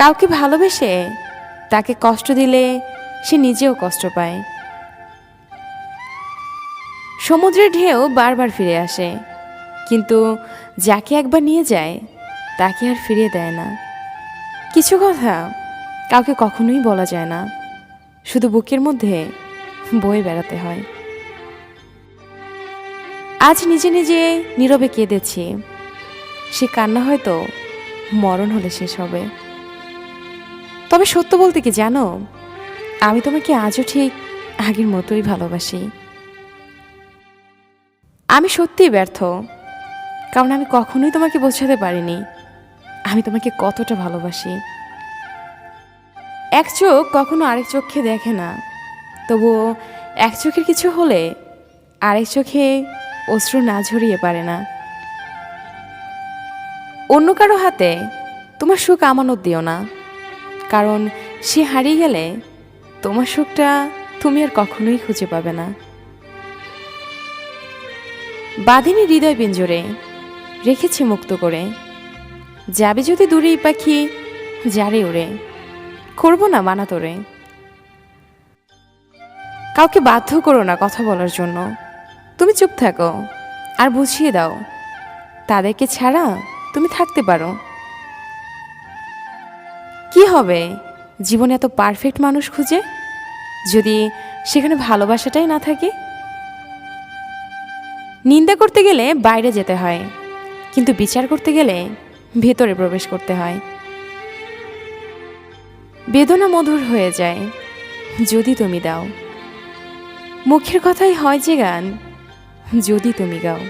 কাউকে ভালোবেসে তাকে কষ্ট দিলে সে নিজেও কষ্ট পায়। সমুদ্রের ঢেউ বারবার ফিরে আসে, কিন্তু যাকে একবার নিয়ে যায়, তাকে আর ফিরিয়ে দেয় না। কিছু কথা কাউকে কখনোই বলা যায় না। শুধু বুকের মধ্যে বয়ে বেড়াতে হয়। আজ নিজে নিজে নীরবে কেঁদেছি। সে কান্না হয়তো মরণ হলে শেষ হবে। তবে সত্য বলতে কি জানো? আমি তোমাকে আজও ঠিক আগের মতোই ভালোবাসি। আমি সত্যিই ব্যর্থ, কারণ আমি কখনোই তোমাকে বোঝাতে পারিনি। আমি তোমাকে কতটা ভালোবাসি। এক চোখ কখনো আরেক চোখে দেখে না। তবুও এক চোখের কিছু হলে আরেক চোখে অশ্রু না ঝরিয়ে পারে না। অন্য কারও হাতে তোমার সুখ আমানত দিও না। কারণ সে হারিয়ে গেলে তোমার সুখটা তুমি আর কখনোই খুঁজে পাবে না। বাঁধিনি হৃদয় পিঞ্জরে রেখেছি মুক্ত করে। যাবে যদি দূরেই পাখি, যারে ওরে করব না মানা তোরে। কাউকে বাধ্য করো না কথা বলার জন্য। তুমি চুপ থাকো, আর বুঝিয়ে দাও। তাদেরকে ছাড়া তুমি থাকতে পারো। কি হবে? জীবনে এত পারফেক্ট মানুষ খুঁজে? যদি সেখানে ভালোবাসাটাই না থাকে? নিন্দা করতে গেলে বাইরে যেতে হয়, কিন্তু বিচার করতে গেলে ভেতরে প্রবেশ করতে হয়। বেদনা মধুর হয়ে যায়। যদি তুমি দাও। মুখের কথাই হয় যে গান, যদি তুমি গাও।